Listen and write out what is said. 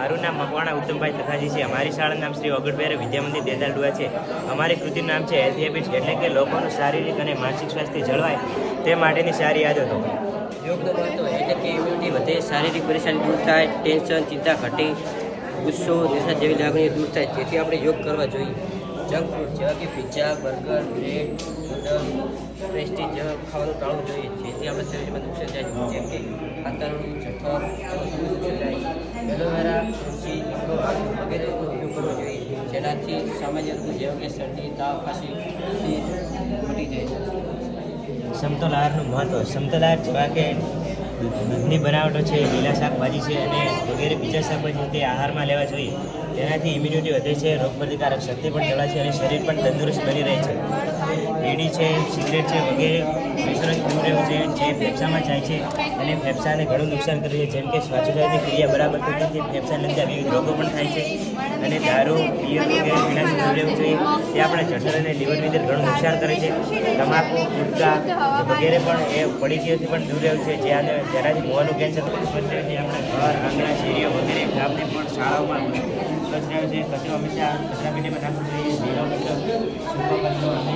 મારું નામ મકવાણા ઉત્તમભાઈ તથાજી છે. અમારી શાળાનું નામ શ્રી ઓગણભાઈ વિદ્યા મંદિર દેદાલડુઆ છે. અમારી કૃતિનું નામ છે હેલ્થી હેબિટ્સ એટલે કે લોકોનું શારીરિક અને માનસિક સ્વાસ્થ્ય જળવાય તે માટેની સારી આદતો. યોગ મહત્વ એટલે કે ઇમ્યુનિટી વધે, શારીરિક પરેશાની દૂર થાય ટેન્શન ચિંતા ઘટે, ગુસ્સો, નિરાશા જેવી લાગણીઓ દૂર થાય, તેથી આપણે યોગ કરવા જોઈએ. જંક ફૂડ જેવા કે pizza burger bread noodle Prestige ખાવાનું ટાળવું જોઈએ, જેથી આપણે શરીરમાં નુકસાન થાય. જેમ કે ખાતરનું જઠર વગેરેનો ઉપયોગ કરવો જોઈએ. જેનાથી સામાન્ય રોગો કે શરદી તાવ ખાંસી મટી જાય સમતોલ આહારનું મહત્વ. સમતોલ આહાર જેવા કે દૂધની બનાવટો છે, લીલા શાકભાજી છે અને વગેરે બીજા શાકભાજી તે આહારમાં લેવા જોઈએ. તેનાથી ઇમ્યુનિટી વધે છે, રોગપ્રતિકારક શક્તિ પણ જળવાય છે અને શરીર પણ તંદુરસ્ત બની રહે છે. બીડી છે, સિગરેટ છે વગેરે જોઈએ જે ફેફસામાં જાય છે અને ફેફસાને ઘણું નુકસાન કરે છે. જેમ કે શ્વાસોચ્છ્વાસની ક્રિયા બરાબર થતી નથી, ફેફસાને લગતા વિવિધ રોગો પણ થાય છે અને દારૂ બિયર વગેરે પીણાથી દૂર રહેવું જોઈએ તે આપણા જઠર અને લીવર અંદર ઘણું નુકસાન કરે છે. તમાકુ, ગુટકા વગેરે પણ એ પડીકીઓથી પણ દૂર રહેવું છે. જ્યાં જેનાથી મોવાનું કેન્સર સ્વચ્છ રહે છે આપણા ઘર, આંગણા, શેરીઓ વગેરે ગામને પણ શાળાઓમાં સ્વચ્છ રહ્યો છે. કચરો હંમેશા કચરા પેટીમાં નાખવો જોઈએ. લીલો કચરો